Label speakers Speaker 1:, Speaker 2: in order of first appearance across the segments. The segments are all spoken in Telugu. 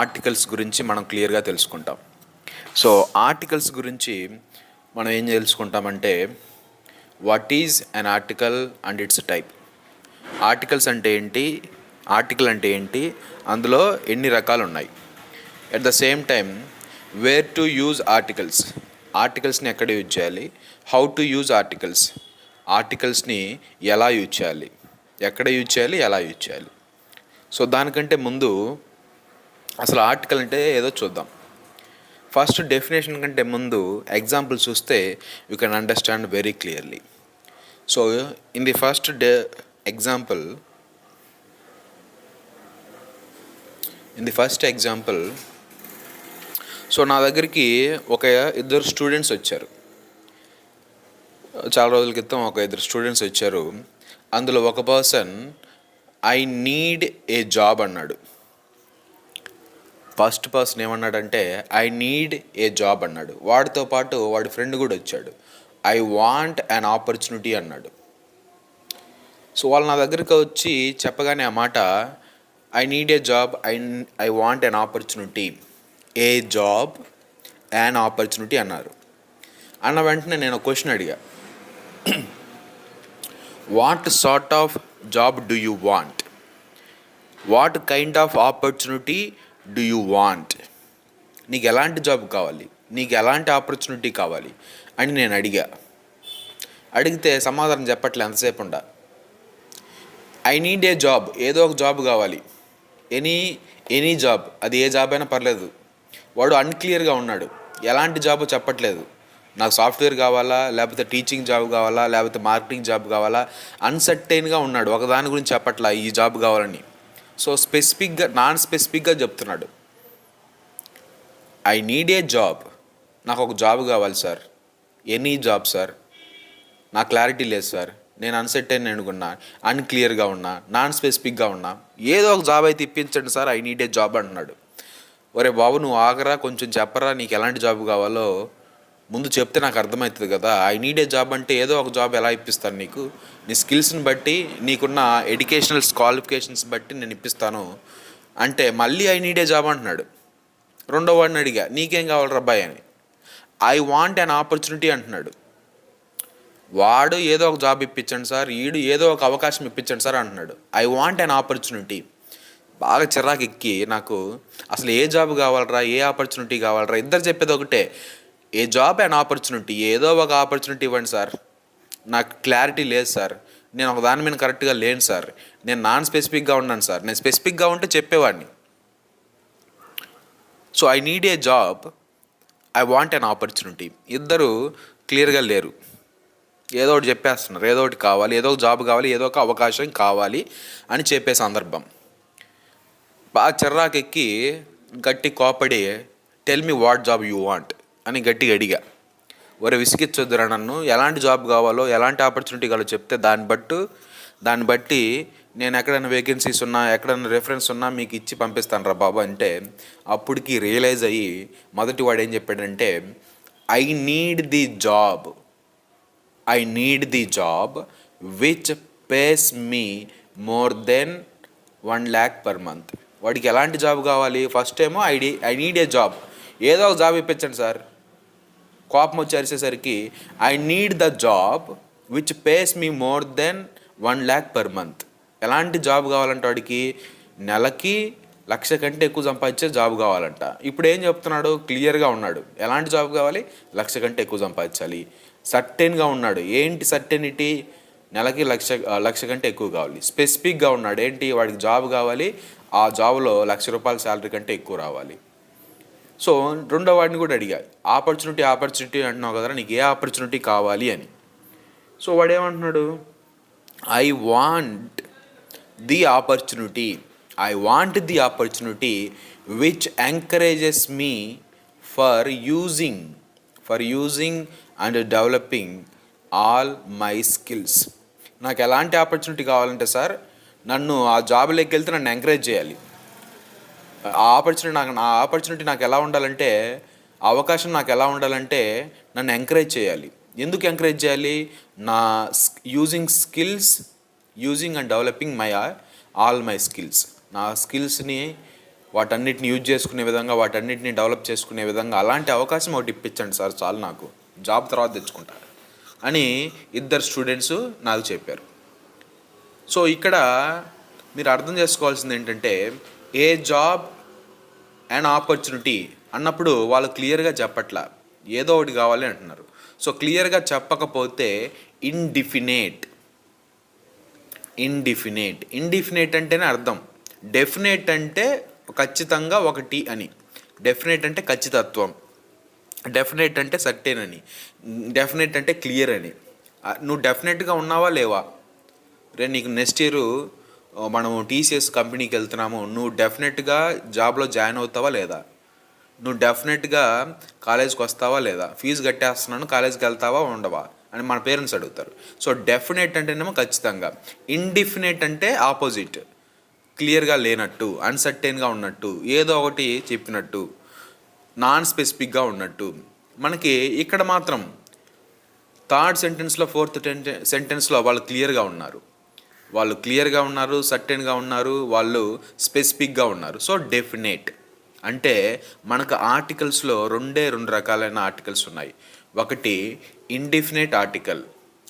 Speaker 1: ఆర్టికల్స్ గురించి మనం క్లియర్గా తెలుసుకుంటాం. సో ఆర్టికల్స్ గురించి మనం ఏం తెలుసుకుంటామంటే what is an article and its type articles అంటే ఏంటి? ఆర్టికల్ అంటే ఏంటి? అందులో ఎన్ని రకాలు ఉన్నాయి at the same time where to use articles ఆర్టికల్స్ని ఎక్కడ యూజ్ చేయాలి? హౌ టు యూజ్ ఆర్టికల్స్ ఆర్టికల్స్ని ఎలా యూజ్ చేయాలి? ఎక్కడ యూజ్ చేయాలి? ఎలా యూజ్ చేయాలి? సో దానికంటే ముందు అసలు ఆర్టికల్ అంటే ఏదో చూద్దాం. ఫస్ట్ డెఫినేషన్ కంటే ముందు ఎగ్జాంపుల్ చూస్తే you can understand very clearly so in the first day example in the first example so నా దగ్గరికి ఒక ఇద్దరు స్టూడెంట్స్ వచ్చారు. చాలా రోజుల క్రితం ఒక ఇద్దరు స్టూడెంట్స్ వచ్చారు. అందులో ఒక person I need a job అన్నాడు. ఫస్ట్ పర్సన్ ఏమన్నాడంటే ఐ నీడ్ ఏ జాబ్ అన్నాడు. వాడితో పాటు వాడి ఫ్రెండ్ కూడా వచ్చాడు. ఐ వాంట్ అన్ ఆపర్చునిటీ అన్నాడు. సో వాళ్ళు నా దగ్గరికి వచ్చి చెప్పగానే ఆ మాట I need a job I I want an opportunity a job an opportunity అన్నారు. అన్న వెంటనే నేను క్వశ్చన్ అడిగా. What sort of job do you want? What kind of opportunity do you want నీకు ఎలాంటి జాబ్ కావాలి? నీకు ఎలాంటి ఆపర్చునిటీ కావాలి? అని నేను అడిగా. అడిగితే సమాధానం చెప్పట్లే ఎంతసేపు ఉండ. ఐ నీడ్ ఏ జాబ్ ఏదో ఒక జాబ్ కావాలి. ఎనీ ఎనీ జాబ్ అది ఏ జాబ్ అయినా పర్లేదు. వాడు అన్క్లియర్గా ఉన్నాడు. ఎలాంటి జాబ్ చెప్పట్లేదు. నాకు సాఫ్ట్వేర్ కావాలా? లేకపోతే టీచింగ్ జాబ్ కావాలా? లేకపోతే మార్కెటింగ్ జాబ్ కావాలా? అన్సర్టైన్గా ఉన్నాడు. ఒకదాని గురించి చెప్పట్లా ఈ జాబ్ కావాలని. సో స్పెసిఫిక్గా నాన్ స్పెసిఫిక్గా చెప్తున్నాడు. ఐ నీడ్ ఏ జాబ్ నాకు ఒక జాబ్ కావాలి సార్ ఎనీ జాబ్ సార్ నా క్లారిటీ లేదు సార్ నేను అన్సెటైన్ అనుకున్నా అన్క్లియర్గా ఉన్నా నాన్ స్పెసిఫిక్గా ఉన్నా ఏదో ఒక జాబ్ అయితే ఇప్పించండి sir I need a job అంటున్నాడు ఒరే బాబు నువ్వు ఆగరా కొంచెం చెప్పరా నీకు ఎలాంటి జాబ్ కావాలో ముందు చెప్తే నాకు అర్థమవుతుంది కదా. ఐ నీడ్ ఏ జాబ్ అంటే ఏదో ఒక జాబ్ ఎలా ఇప్పిస్తాను నీకు? నీ స్కిల్స్ని బట్టి నీకున్న ఎడ్యుకేషనల్ క్వాలిఫికేషన్స్ బట్టి నేను ఇప్పిస్తాను. అంటే మళ్ళీ ఐ నీడ్ ఏ జాబ్ అంటున్నాడు. రెండో వాడిని అడిగా నీకేం కావాలి రబ్బాయి అని. ఐ వాంట్ అన్ ఆపర్చునిటీ అంటున్నాడు. వాడు ఏదో ఒక జాబ్ ఇప్పించండి సార్ ఈడు ఏదో ఒక అవకాశం ఇప్పించండి సార్ అంటున్నాడు. ఐ వాంట్ అన్ ఆపర్చునిటీ బాగా చిరాకు ఎక్కి నాకు అసలు ఏ జాబ్ కావాలరా ఏ ఆపర్చునిటీ కావాలరా? ఇద్దరు చెప్పేది ఒకటే. ఏ జాబ్ అండ్ ఆపర్చునిటీ ఏదో ఒక ఆపర్చునిటీ ఇవ్వండి సార్. నాకు క్లారిటీ లేదు సార్. నేను ఒక దాని మీద కరెక్ట్గా లేను సార్. నేను నాన్ స్పెసిఫిక్గా ఉన్నాను సార్. నేను స్పెసిఫిక్గా ఉంటే చెప్పేవాడిని. So I need a job I want an opportunity ఇద్దరు క్లియర్గా లేరు. ఏదో ఒకటి చెప్పేస్తున్నారు. ఏదో ఒకటి కావాలి. ఏదో ఒక జాబ్ కావాలి. ఏదో ఒక అవకాశం కావాలి అని చెప్పే సందర్భం. బాగా చిర్రాకెక్కి గట్టి కోపడి tell me what job you want అని గట్టిగా అడిగా. ఒరే విసిగిచ్చొద్దురా నన్ను. ఎలాంటి జాబ్ కావాలో ఎలాంటి ఆపర్చునిటీ కావాలో చెప్తే దాన్ని బట్టు దాన్ని బట్టి నేను ఎక్కడైనా వేకెన్సీస్ ఉన్నా ఎక్కడైనా రెఫరెన్స్ ఉన్నా మీకు ఇచ్చి పంపిస్తాను రా బాబు. అంటే అప్పటికి రియలైజ్ అయ్యి మొదటి వాడు ఏం చెప్పాడంటే I need the job I need the job which pays me more than one lakh per month వాడికి ఎలాంటి జాబ్ కావాలి? ఫస్ట్ ఏమో ఐడి ఐ నీడ్ ఏ జాబ్ ఏదో ఒక జాబ్ ఇప్పించండి సార్. కోపం వచ్చి అరిసేసరికి I need the job which pays me more than one lakh per month. ఎలాంటి జాబ్ కావాలంటే వాడికి? నెలకి లక్ష కంటే ఎక్కువ సంపాదించే జాబ్ కావాలంట. ఇప్పుడు ఏం చెప్తున్నాడు? క్లియర్గా ఉన్నాడు. ఎలాంటి జాబ్ కావాలి? లక్ష కంటే ఎక్కువ సంపాదించాలి. సర్టెన్గా ఉన్నాడు. ఏంటి సర్టెనిటీ? నెలకి లక్ష లక్ష కంటే ఎక్కువ కావాలి. స్పెసిఫిక్గా ఉన్నాడు. ఏంటి? వాడికి జాబ్ కావాలి. ఆ జాబ్లో లక్ష రూపాయల శాలరీ కంటే ఎక్కువ రావాలి. సో రెండో వాడిని కూడా అడిగా ఆపర్చునిటీ ఆపర్చునిటీ అంటున్నావు కదా నీకు ఏ ఆపర్చునిటీ కావాలి అని. సో వాడు ఏమంటున్నాడు I want the opportunity I want the opportunity which encourages me for using for using and developing all my skills. నాకు ఎలాంటి ఆపర్చునిటీ కావాలంటే సార్ నన్ను ఆ జాబ్లోకి వెళ్తే నన్ను ఎంకరేజ్ చేయాలి. ఆ ఆపర్చునిటీ నాకు నా ఆపర్చునిటీ నాకు ఎలా ఉండాలంటే ఆ అవకాశం నాకు ఎలా ఉండాలంటే నన్ను ఎంకరేజ్ చేయాలి. ఎందుకు ఎంకరేజ్ చేయాలి? నా using skills using and developing my all my skills నా స్కిల్స్ని వాటన్నిటిని యూజ్ చేసుకునే విధంగా వాటన్నిటిని డెవలప్ చేసుకునే విధంగా అలాంటి అవకాశం ఒకటి ఇప్పించండి సార్ చాలు నాకు. జాబ్ తర్వాత తెచ్చుకుంటా. అని ఇద్దరు స్టూడెంట్స్ నాకు చెప్పారు. సో ఇక్కడ మీరు అర్థం చేసుకోవాల్సింది ఏంటంటే ఏ జాబ్ అండ్ ఆపర్చునిటీ అన్నప్పుడు వాళ్ళు క్లియర్గా చెప్పట్లా. ఏదో ఒకటి కావాలి అంటున్నారు. సో క్లియర్గా చెప్పకపోతే ఇన్డిఫినేట్ ఇన్డిఫినేట్ ఇన్డిఫినేట్ అంటేనే అర్థం. డెఫినేట్ అంటే ఖచ్చితంగా ఒకటి అని. డెఫినేట్ అంటే ఖచ్చితత్వం. డెఫినేట్ అంటే సర్టెన్ అని. డెఫినేట్ అంటే క్లియర్ అని. నువ్వు డెఫినెట్గా ఉన్నావా లేవా? రే నీకు నెక్స్ట్ ఇయర్ మనం టీసీఎస్ కంపెనీకి వెళ్తున్నాము. నువ్వు డెఫినెట్గా జాబ్లో జాయిన్ అవుతావా లేదా? నువ్వు డెఫినెట్గా కాలేజ్కి వస్తావా లేదా? ఫీజు కట్టేస్తున్నాను కాలేజ్కి వెళ్తావా ఉండవా? అని మన పేరెంట్స్ అడుగుతారు. సో డెఫినెట్ అంటేనేమో ఖచ్చితంగా. ఇండిఫినెట్ అంటే ఆపోజిట్. క్లియర్గా లేనట్టు అన్సర్టైన్గా ఉన్నట్టు ఏదో ఒకటి చెప్పినట్టు నాన్ స్పెసిఫిక్గా ఉన్నట్టు. మనకి ఇక్కడ మాత్రం థర్డ్ సెంటెన్స్లో ఫోర్త్ సెంటెన్స్లో వాళ్ళు క్లియర్గా ఉన్నారు. వాళ్ళు క్లియర్గా ఉన్నారు సర్టెన్గా ఉన్నారు వాళ్ళు స్పెసిఫిక్గా ఉన్నారు. So definite. అంటే మనకు ఆర్టికల్స్లో రెండే రెండు రకాలైన ఆర్టికల్స్ ఉన్నాయి. ఒకటి ఇండిఫినేట్ ఆర్టికల్.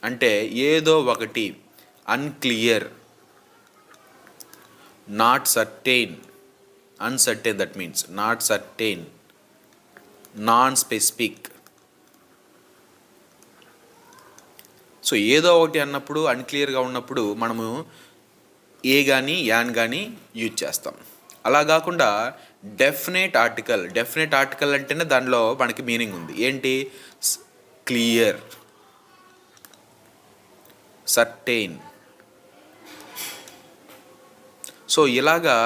Speaker 1: అంటే ఏదో ఒకటి unclear. Not certain. Uncertain that means not certain. Non specific. So ఏదో ఒకటి అన్నప్పుడు అన్క్లియర్గా ఉన్నప్పుడు మనము ఏ కానీ యాన్ కానీ యూజ్ చేస్తాం. అలా కాకుండా డెఫినెట్ ఆర్టికల్ డెఫినెట్ ఆర్టికల్ అంటేనే దానిలో మనకి మీనింగ్ ఉంది. ఏంటి? క్లియర్ సర్టెయిన్ సో ఇలాగా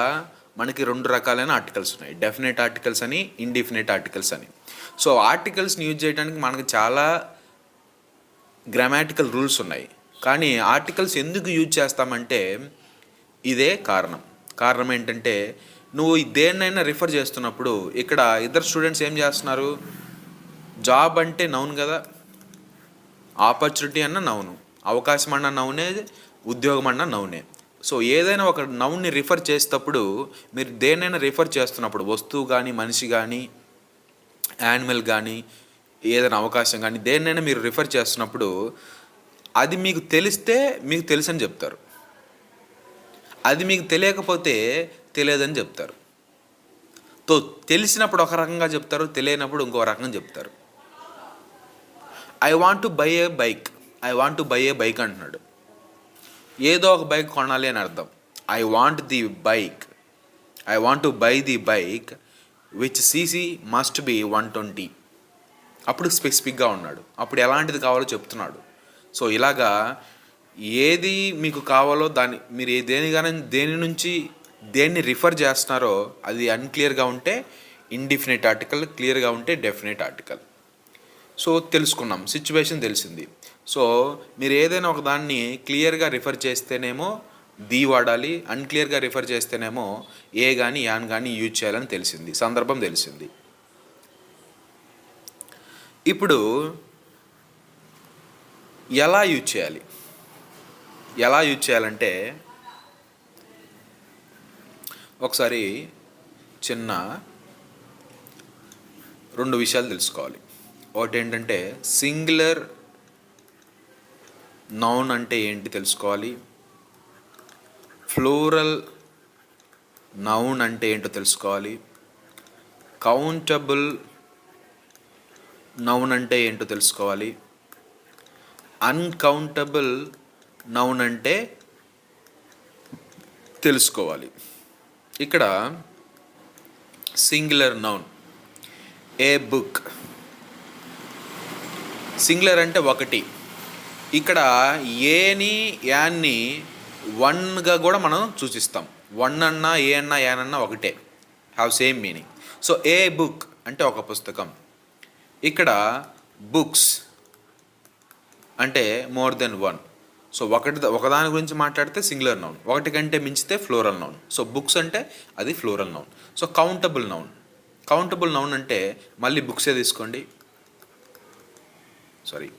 Speaker 1: మనకి రెండు రకాలైన ఆర్టికల్స్ ఉన్నాయి. డెఫినెట్ ఆర్టికల్స్ అని ఇండిఫినెట్ ఆర్టికల్స్ అని. సో ఆర్టికల్స్ని యూజ్ చేయడానికి మనకు చాలా గ్రామాటికల్ రూల్స్ ఉన్నాయి. కానీ ఆర్టికల్స్ ఎందుకు యూజ్ చేస్తామంటే ఇదే కారణం. కారణం ఏంటంటే నువ్వు దేన్నైనా రిఫర్ చేస్తున్నప్పుడు ఇక్కడ ఇద్దరు స్టూడెంట్స్ ఏం చేస్తున్నారు? జాబ్ అంటే నౌన్ కదా. ఆపర్చునిటీ అన్న నౌను అవకాశం అన్న నౌనే ఉద్యోగం అన్న నౌనే సో ఏదైనా ఒక నౌన్ని రిఫర్ చేసేటప్పుడు మీరు దేన్నైనా రిఫర్ చేస్తున్నప్పుడు వస్తువు కానీ మనిషి కానీ యానిమల్ కానీ ఏదైనా అవకాశం కానీ దేన్నైనా మీరు రిఫర్ చేస్తున్నప్పుడు అది మీకు తెలిస్తే మీకు తెలుసని చెప్తారు. అది మీకు తెలియకపోతే తెలియదని చెప్తారు. తో తెలిసినప్పుడు ఒక రకంగా చెప్తారు తెలియనప్పుడు ఇంకో రకంగా చెప్తారు. I want to buy a bike I want to buy a bike అంటున్నాడు. ఏదో ఒక బైక్ కొనాలి అని అర్థం. I want the bike I want to buy the bike which CC must be one twenty అప్పుడు స్పెసిఫిక్గా ఉన్నాడు. అప్పుడు ఎలాంటిది కావాలో చెప్తున్నాడు. సో ఇలాగా ఏది మీకు కావాలో దాని మీరు ఏ దేని కానీ దేని నుంచి దేన్ని రిఫర్ చేస్తున్నారో అది అన్క్లియర్గా ఉంటే ఇండిఫినెట్ ఆర్టికల్ క్లియర్గా ఉంటే డెఫినెట్ ఆర్టికల్ సో తెలుసుకున్నాం. సిచ్యువేషన్ తెలిసింది. సో మీరు ఏదైనా ఒక దాన్ని క్లియర్గా రిఫర్ చేస్తేనేమో ది వాడాలి అన్క్లియర్గా రిఫర్ చేస్తేనేమో ఏ కానీ యాన్ కానీ యూజ్ చేయాలని తెలిసింది. సందర్భం తెలిసింది. ఇప్పుడు ఎలా యూజ్ చేయాలి? ఎలా యూజ్ చేయాలంటే ఒకసారి చిన్న రెండు విషయాలు తెలుసుకోవాలి. ఒకటి ఏంటంటే సింగులర్ నౌన్ అంటే ఏంటి తెలుసుకోవాలి. ఫ్లోరల్ నౌన్ అంటే ఏంటో తెలుసుకోవాలి. కౌంటబుల్ నౌన్ అంటే ఏంటో తెలుసుకోవాలి. అన్కౌంటబుల్ నౌన్ అంటే తెలుసుకోవాలి. ఇక్కడ singular noun a book? Singular అంటే ఒకటి. ఇక్కడ ఏని యాన్ని వన్గా కూడా మనం సూచిస్తాం. వన్ అన్నా ఏ అన్నా యాన్ అన్నా ఒకటే. Have same meaning so a book అంటే ఒక పుస్తకం. ఇక్కడ బుక్స్ అంటే మోర్ దెన్ వన్ సో ఒకటి ఒకదాని గురించి మాట్లాడితే సింగులర్ నౌన్ ఒకటి కంటే మించితే ఫ్లోరల్ నౌన్ సో బుక్స్ అంటే అది plural noun so countable noun countable noun అంటే మళ్ళీ బుక్సే తీసుకోండి. Sorry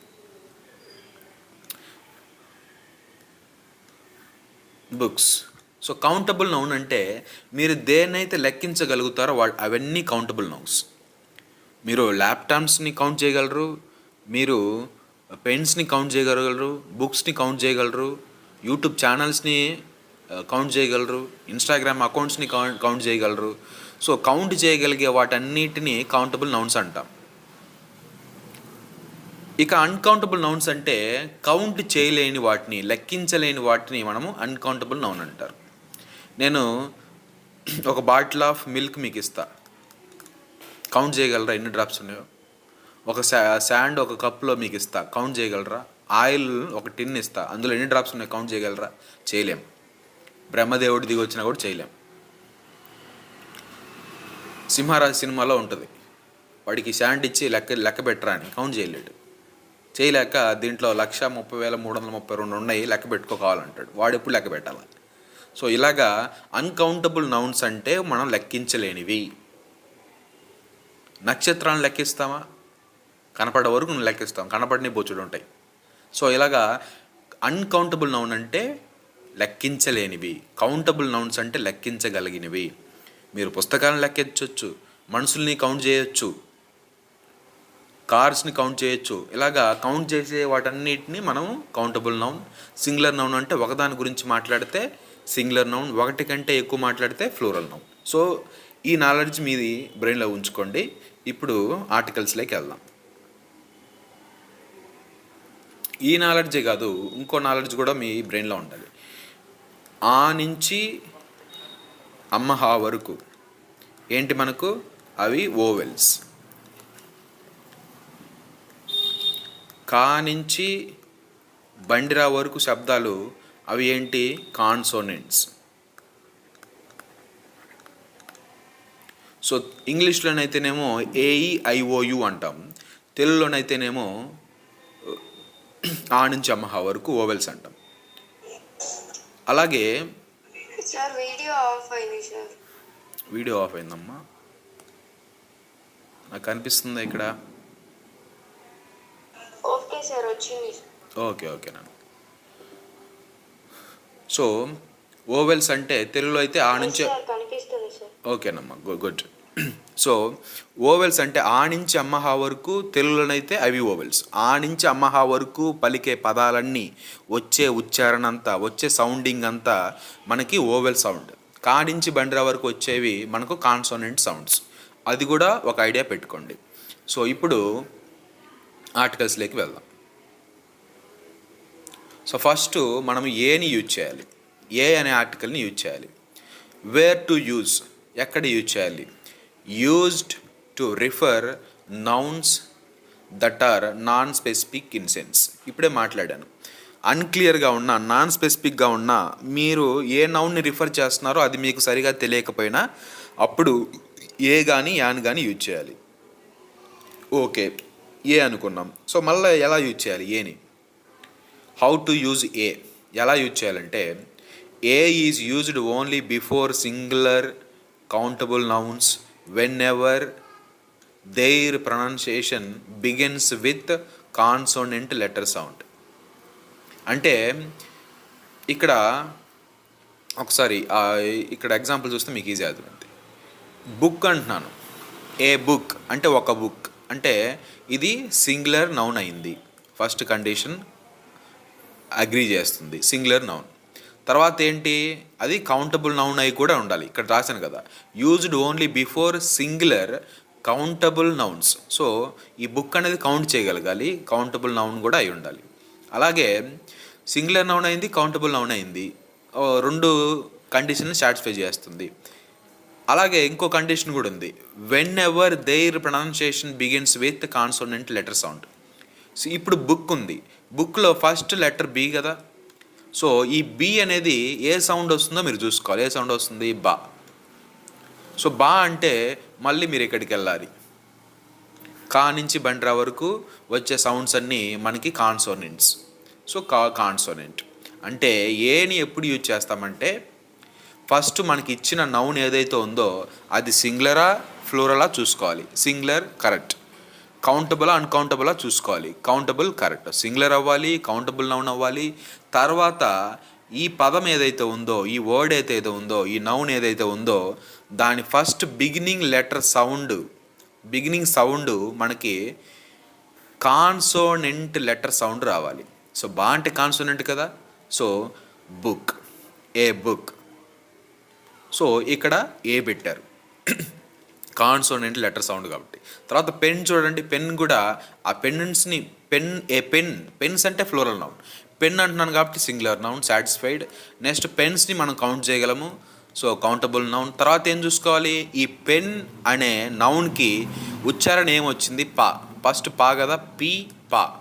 Speaker 1: books so countable noun అంటే మీరు దేన్నైతే లెక్కించగలుగుతారో వా అవన్నీ కౌంటబుల్ నౌన్స్ మీరు ల్యాప్టాప్స్ని కౌంట్ చేయగలరు మీరు పెన్స్ని కౌంట్ చేయగలరు బుక్స్ని కౌంట్ చేయగలరు యూట్యూబ్ ఛానల్స్ని కౌంట్ చేయగలరు ఇన్స్టాగ్రామ్ అకౌంట్స్ని కౌంట్ కౌంట్ చేయగలరు. సో కౌంట్ చేయగలిగే వాటన్నిటిని కౌంటబుల్ నౌన్స్ అంటాం. ఇక అన్కౌంటబుల్ నౌన్స్ అంటే కౌంట్ చేయలేని వాటిని లెక్కించలేని వాటిని మనము అన్కౌంటబుల్ నౌన్ అంటారు. నేను ఒక బాటిల్ ఆఫ్ మిల్క్ మీకు ఇస్తా. కౌంట్ చేయగలరా? ఎన్ని డ్రాప్స్ ఉన్నాయో? ఒక శా శాండ్ ఒక కప్లో మీకు ఇస్తా. కౌంట్ చేయగలరా? ఆయిల్ ఒక టిన్ ఇస్తా. అందులో ఎన్ని డ్రాప్స్ ఉన్నాయి? కౌంట్ చేయగలరా? చేయలేం. బ్రహ్మదేవుడు దిగి వచ్చినా కూడా చేయలేం. సింహారాజు సినిమాలో ఉంటుంది. వాడికి శాండ్ ఇచ్చి లెక్క లెక్క పెట్టరా అని. కౌంట్ చేయలేడు. చేయలేక దీంట్లో లక్ష ముప్పై వేల మూడు వందల ముప్పై రెండు ఉన్నాయి. లెక్క పెట్టుకోవాలంటాడు. వాడు ఎప్పుడు లెక్క పెట్టాలి? సో ఇలాగా అన్కౌంటబుల్ నౌన్స్ అంటే మనం లెక్కించలేనివి. నక్షత్రాలను లెక్కిస్తామా? కనపడే వరకు నువ్వు లెక్కిస్తాం కనపడిన బొచ్చుడు ఉంటాయి. సో ఇలాగా అన్కౌంటబుల్ నౌన్ అంటే లెక్కించలేనివి. కౌంటబుల్ నౌన్స్ అంటే లెక్కించగలిగినవి. మీరు పుస్తకాలను లెక్కించవచ్చు మనుషుల్ని కౌంట్ చేయొచ్చు కార్స్ని కౌంట్ చేయొచ్చు. ఇలాగా కౌంట్ చేసే వాటన్నిటిని మనం కౌంటబుల్ నౌన్ సింగులర్ నౌన్ అంటే ఒకదాని గురించి మాట్లాడితే సింగులర్ నౌన్ ఒకటి కంటే ఎక్కువ మాట్లాడితే ఫ్లోరల్ నౌన్ సో ఈ నాలెడ్జ్ మీది బ్రెయిన్లో ఉంచుకోండి. ఇప్పుడు ఆర్టికల్స్లోకి వెళ్దాం. ఈ నాలెడ్జే కాదు ఇంకో నాలెడ్జ్ కూడా మీ బ్రెయిన్లో ఉండాలి ఆ నుంచి అమ్మహా వరకు ఏంటి మనకు? అవి ఓవెల్స్. కా నుంచి బండిరా వరకు శబ్దాలు అవి ఏంటి? కాన్సోనెంట్స్. సో ఇంగ్లీష్లోనైతేనేమో ఏఈఐఓయు అంటాం. తెలుగులోనైతేనేమో ఆ నుంచి అమ్మహా వరకు ఓవెల్స్ అంటాం. అలాగే
Speaker 2: వీడియో ఆఫ్
Speaker 1: అయిందమ్మా. నాకు కనిపిస్తుందా ఇక్కడ?
Speaker 2: ఓకే సార్ వచ్చింది.
Speaker 1: ఓకే నాన్న. సో ఓవెల్స్ అంటే తెలుగులో అయితే ఆ నుంచి ఓకేనమ్మా గుడ్. సో ఓవెల్స్ అంటే ఆ నుంచి అమ్మహా వరకు తెలుగులోనైతే అవి ఓవెల్స్. ఆ నుంచి అమ్మహా వరకు పలికే పదాలన్నీ వచ్చే ఉచ్చారణ అంతా వచ్చే సౌండింగ్ అంతా మనకి ఓవెల్ సౌండ్. కా నుంచి బండిరా వరకు వచ్చేవి మనకు కాన్సోనెంట్ సౌండ్స్. అది కూడా ఒక ఐడియా పెట్టుకోండి. సో ఇప్పుడు ఆర్టికల్స్లోకి వెళ్దాం. సో ఫస్ట్ మనం ఏని యూజ్ చేయాలి? ఏ అనే ఆర్టికల్ని యూజ్ చేయాలి? వేర్ టు యూజ్ ఎక్కడ యూజ్ చేయాలి? Used to refer nouns that are non specific in sense ఇప్పుడే మాట్లాడాను. అన్క్లియర్గా ఉన్న నాన్ స్పెసిఫిక్గా ఉన్న మీరు ఏ నౌన్ని రిఫర్ చేస్తున్నారో అది మీకు సరిగా తెలియకపోయినా అప్పుడు ఏ కానీ యాన్ కానీ యూజ్ చేయాలి. ఓకే ఏ అనుకున్నాం. సో మళ్ళీ ఎలా యూజ్ చేయాలి? ఏని? హౌ టు యూజ్ ఏ ఎలా యూజ్ చేయాలంటే a is used only before singular countable nouns whenever their begins begins with consonant letter sound అంటే ఇక్కడ ఒకసారి ఇక్కడ ఎగ్జాంపుల్ చూస్తే మీకు ఈజీ అవుతుంది బుక్ అంటున్నాను. ఏ బుక్ అంటే ఒక బుక్ అంటే ఇది సింగులర్ నౌన్ అయింది. ఫస్ట్ కండిషన్ అగ్రీ చేస్తుంది. సింగులర్ నౌన్ తర్వాత ఏంటి? అది కౌంటబుల్ నౌన్ అయి కూడా ఉండాలి. ఇక్కడ రాశాను కదా. Used only before singular countable nouns so ఈ బుక్ అనేది కౌంట్ చేయగలగాలి. కౌంటబుల్ నౌన్ కూడా అయి ఉండాలి. అలాగే సింగులర్ నౌన్ అయింది కౌంటబుల్ నౌన్ అయింది. రెండు కండిషన్ సాటిస్ఫై చేస్తుంది. అలాగే ఇంకో కండిషన్ కూడా ఉంది. Whenever their pronunciation begins with consonant letter sound so ఇప్పుడు బుక్ ఉంది. బుక్లో ఫస్ట్ లెటర్ బి కదా? సో ఈ బి అనేది ఏ సౌండ్ వస్తుందో మీరు చూసుకోవాలి. ఏ సౌండ్ వస్తుంది? బా. సో బా అంటే మళ్ళీ మీరు ఇక్కడికి వెళ్ళాలి. కా నుంచి బండ్రా వరకు వచ్చే సౌండ్స్ అన్నీ మనకి కాన్సోనెంట్స్ సో కా కాన్సోనెంట్ అంటే ఏని ఎప్పుడు యూజ్ చేస్తామంటే ఫస్ట్ మనకి ఇచ్చిన నౌన్ ఏదైతే ఉందో అది సింగులరా ఫ్లోరలా చూసుకోవాలి. సింగులర్ కరెక్ట్ కౌంటబుల్ అన్కౌంటబులా చూసుకోవాలి. కౌంటబుల్ కరెక్ట్ సింగులర్ అవ్వాలి కౌంటబుల్ నౌన్ అవ్వాలి. తర్వాత ఈ పదం ఏదైతే ఉందో ఈ వర్డ్ ఏదైతే ఉందో ఈ నౌన్ ఏదైతే ఉందో దాని first beginning letter sound beginning sound మనకి కాన్సోనెంట్ లెటర్ సౌండ్ రావాలి. సో బా అంటే కాన్సోనెంట్ కదా? So book a book so ఇక్కడ ఏ పెట్టారు. కాన్సోనెంట్ లెటర్ సౌండ్ కాబట్టి. తర్వాత పెన్ చూడండి పెన్ కూడా ఆ పెన్నెంట్స్ని పెన్ ఏ పెన్ పెన్స్ అంటే ఫ్లోరల్ నౌన్. పెన్ అంటున్నాను కాబట్టి సింగులర్ నౌన్ సాటిస్ఫైడ్. నెక్స్ట్ పెన్స్ని మనం కౌంట్ చేయగలము. So countable noun. తర్వాత ఏం చూసుకోవాలి? ఈ పెన్ అనే నౌన్కి ఉచ్చారణ ఏమొచ్చింది? పా. ఫస్ట్ పా కదా? పి పా.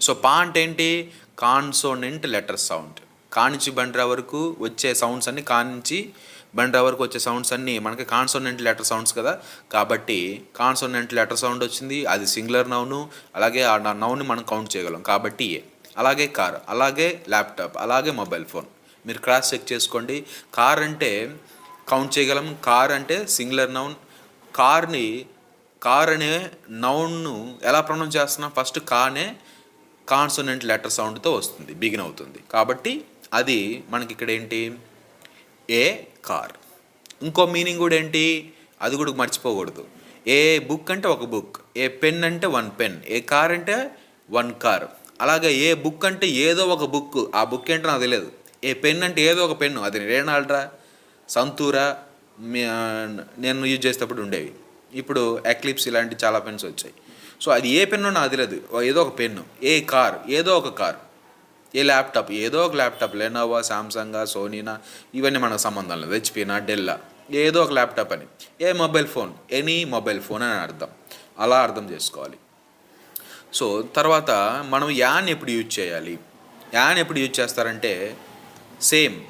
Speaker 1: సో పా అంటే ఏంటి? Consonant letter sound. కానించి బండ్రా వరకు వచ్చే సౌండ్స్ అన్ని కానించి బండి వరకు వచ్చే సౌండ్స్ అన్నీ మనకి కాన్సోనెంట్ లెటర్ సౌండ్స్ కదా. కాబట్టి కాన్సోనెంట్ లెటర్ సౌండ్ వచ్చింది అది సింగులర్ నౌను అలాగే ఆ నౌన్ని మనం కౌంట్ చేయగలం. కాబట్టి ఏ అలాగే కార్ అలాగే ల్యాప్టాప్ అలాగే మొబైల్ ఫోన్ మీరు క్రాస్ చెక్ చేసుకోండి. కార్ అంటే కౌంట్ చేయగలం. కార్ అంటే సింగులర్ నౌన్ కార్ని కార్ అనే నౌన్ను ఎలా ప్రొనౌన్స్ చేస్తున్నాం? ఫస్ట్ కానే కాన్సోనెంట్ లెటర్ సౌండ్తో వస్తుంది బిగిన్ అవుతుంది. కాబట్టి అది మనకి ఇక్కడ ఏంటి? ఏ కార్. ఇంకో మీనింగ్ కూడా ఏంటి? అది కూడా మర్చిపోకూడదు. ఏ బుక్ అంటే ఒక బుక్ ఏ పెన్ అంటే వన్ పెన్ ఏ కార్ అంటే వన్ కార్ అలాగే ఏ బుక్ అంటే ఏదో ఒక బుక్ ఆ బుక్ ఏంటో నాకు తెలియదు. ఏ పెన్ అంటే ఏదో ఒక పెన్ను అది రేనాల్డ్రా సంతూరా నేను యూజ్ చేసేటప్పుడు ఉండేవి. ఇప్పుడు ఎక్లిప్స్ ఇలాంటి చాలా పెన్స్ వచ్చాయి. సో అది ఏ పెన్ను నాకు తెలియదు. ఏదో ఒక పెన్ను ఏ కార్ ఏదో ఒక కార్ ఏ ల్యాప్టాప్ ఏదో ఒక ల్యాప్టాప్ లెనోవా సామ్సంగా సోనీనా ఇవన్నీ మనకు సంబంధం లేదు. హెచ్పీనా డెల్లా ఏదో ఒక ల్యాప్టాప్ అని. A mobile phone any mobile phone అని అర్థం. అలా అర్థం చేసుకోవాలి. సో తర్వాత మనం యాన్ ఎప్పుడు యూజ్ చేయాలి? యాన్ ఎప్పుడు యూజ్ చేస్తారంటే same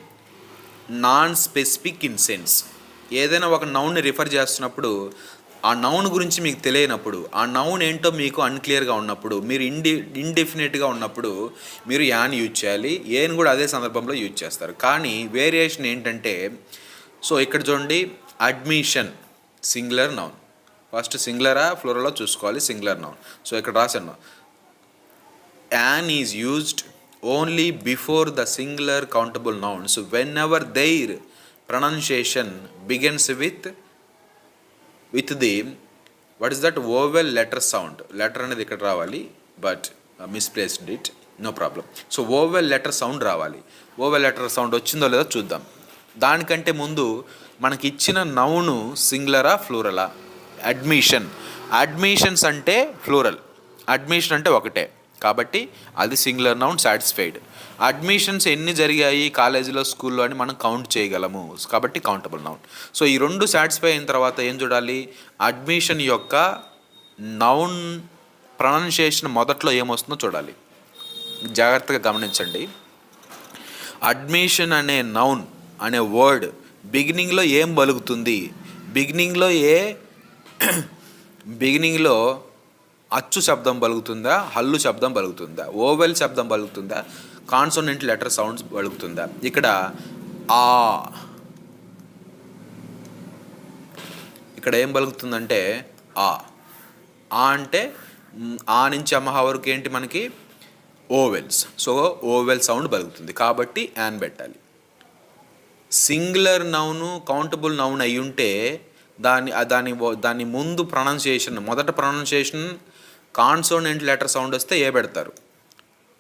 Speaker 1: non specific in sense ఏదైనా ఒక నౌన్ని రిఫర్ చేస్తున్నప్పుడు ఆ నౌన్ గురించి మీకు తెలియనప్పుడు ఆ నౌన్ ఏంటో మీకు అన్క్లియర్గా ఉన్నప్పుడు మీరు ఇండి ఇండెఫినెట్గా ఉన్నప్పుడు మీరు యాన్ యూజ్ చేయాలి ఏన్ కూడా అదే సందర్భంలో యూజ్ చేస్తారు. కానీ వేరియేషన్ ఏంటంటే సో ఇక్కడ చూడండి అడ్మిషన్ సింగులర్ నౌన్ ఫస్ట్ సింగులరా ఫ్లోరలో చూసుకోవాలి సింగులర్ నౌన్ సో ఇక్కడ రాశాను. an used only before the the singular nouns. Whenever their pronunciation begins with with the what is that vowel letter sound letter అనేది ఇక్కడ రావాలి but misplaced it no problem so vowel letter sound రావాలి. ఓవెల్ లెటర్ సౌండ్ వచ్చిందో లేదో చూద్దాం. దానికంటే ముందు మనకి ఇచ్చిన నౌను సింగులరా ఫ్లూరలా? అడ్మిషన్ అడ్మిషన్స్ అంటే ఫ్లూరల్. అడ్మిషన్ అంటే ఒకటే. కాబట్టి అది సింగులర్ నౌన్ సాటిస్ఫైడ్ అడ్మిషన్స్ ఎన్ని జరిగాయి కాలేజీలో స్కూల్లో అని మనం కౌంట్ చేయగలము. కాబట్టి కౌంటబుల్ నౌన్ సో ఈ రెండు సాటిస్ఫై అయిన తర్వాత ఏం చూడాలి? అడ్మిషన్ యొక్క నౌన్ ప్రొనౌన్సియేషన్ మొదట్లో ఏమొస్తుందో చూడాలి. జాగ్రత్తగా గమనించండి. అడ్మిషన్ అనే నౌన్ అనే వర్డ్ బిగినింగ్లో ఏం పలుకుతుంది బిగినింగ్లో ఏ బిగినింగ్లో అచ్చు శబ్దం పలుకుతుందా హల్లు శబ్దం పలుకుతుందా ఓవెల్ శబ్దం పలుకుతుందా కాన్సోనెంట్ లెటర్ సౌండ్స్ పలుకుతుందా ఇక్కడ ఆ. ఇక్కడ ఏం పలుకుతుందంటే ఆ. ఆ అంటే ఆ నుంచి అమ్మహ వరకు ఏంటి మనకి? ఓవెల్స్. సో ఓవెల్ సౌండ్ పలుకుతుంది కాబట్టి యాన్ పెట్టాలి. సింగులర్ నౌను కౌంటబుల్ నౌన్ అయి ఉంటే దాని దాని దాని ముందు ప్రొనౌన్సియేషన్ మొదట ప్రొనౌన్సియేషన్ కాన్సోనెంట్ లెటర్ సౌండ్ వస్తే ఏ పెడతారు?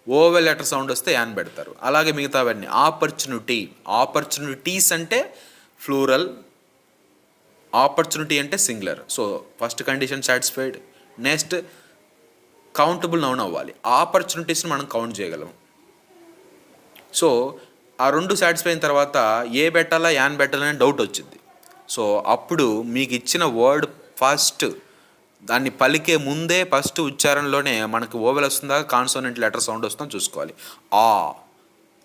Speaker 1: ఓవెల్ లెటర్ సౌండ్ వస్తే యాన్ పెడతారు. అలాగే మిగతావన్నీ. ఆపర్చునిటీ. ఆపర్చునిటీస్ అంటే ఫ్లూరల్. ఆపర్చునిటీ అంటే singular. So first condition satisfied. Next countable noun అవ్వాలి. ఆపర్చునిటీస్ని మనం కౌంట్ చేయగలం. సో ఆ రెండు సాటిస్ఫై అయిన తర్వాత ఏ పెట్టాలా యాన్ పెట్టాలనే డౌట్ వచ్చింది. సో అప్పుడు మీకు ఇచ్చిన వర్డ్ ఫస్ట్ దాన్ని పలికే ముందే ఫస్ట్ ఉచ్చారణలోనే మనకు ఓవెల్ వస్తుందా కాన్సోనెంట్ లెటర్ సౌండ్ వస్తుందో చూసుకోవాలి. ఆ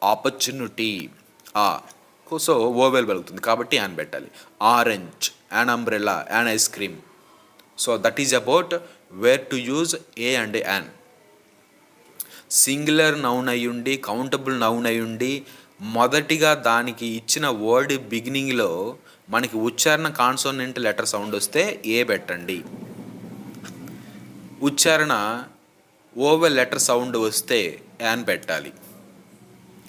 Speaker 1: ఆపర్చునిటీ ఆ. సో ఓవెల్ పలుకుతుంది కాబట్టి యాన్ పెట్టాలి. Orange an umbrella an ice cream. So that is about where to use a and an. Singular noun అయ్యుండి కౌంటబుల్ నౌన్ అయ్యుండి మొదటిగా దానికి ఇచ్చిన వర్డ్ బిగినింగ్లో మనకి ఉచ్చారణ కాన్సోనెంట్ లెటర్ సౌండ్ వస్తే ఏ పెట్టండి. ఉచ్చారణ ఓవెల్ లెటర్ సౌండ్ వస్తే యాన్ పెట్టాలి.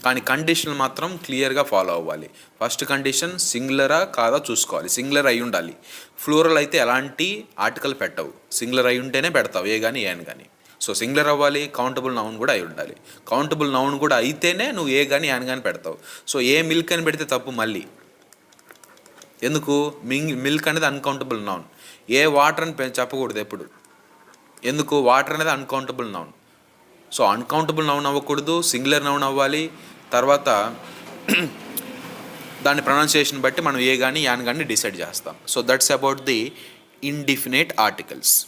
Speaker 1: కానీ కండిషన్ మాత్రం క్లియర్గా ఫాలో అవ్వాలి. ఫస్ట్ కండిషన్ సింగులరా కాదా చూసుకోవాలి. సింగులర్ అయి ఉండాలి. ఫ్లోరల్ అయితే ఎలాంటి ఆర్టికల్ పెట్టవు. సింగులర్ అయి ఉంటేనే పెడతావు. ఏ కానీ ఏ కానీ సో సింగులర్ అవ్వాలి కౌంటబుల్ నౌన్ కూడా అయి ఉండాలి. కౌంటబుల్ నౌన్ కూడా అయితేనే నువ్వు ఏ కానీ యాన్ కానీ పెడతావు. సో ఏ మిల్క్ అని పెడితే తప్పు మళ్ళీ. ఎందుకు? మింగ్ మిల్క్ అనేది అన్కౌంటబుల్ నౌన్ ఏ వాటర్ అని పె- చెప్పకూడదు ఎప్పుడు. ఎందుకు? వాటర్ అనేది uncountable noun so uncountable noun అవ్వకూడదు సింగులర్ నౌన్ అవ్వాలి. తర్వాత దాని ప్రొనౌన్సియేషన్ బట్టి మనం ఏ కానీ యాన్ కానీ డిసైడ్ చేస్తాం. So that's about the indefinite articles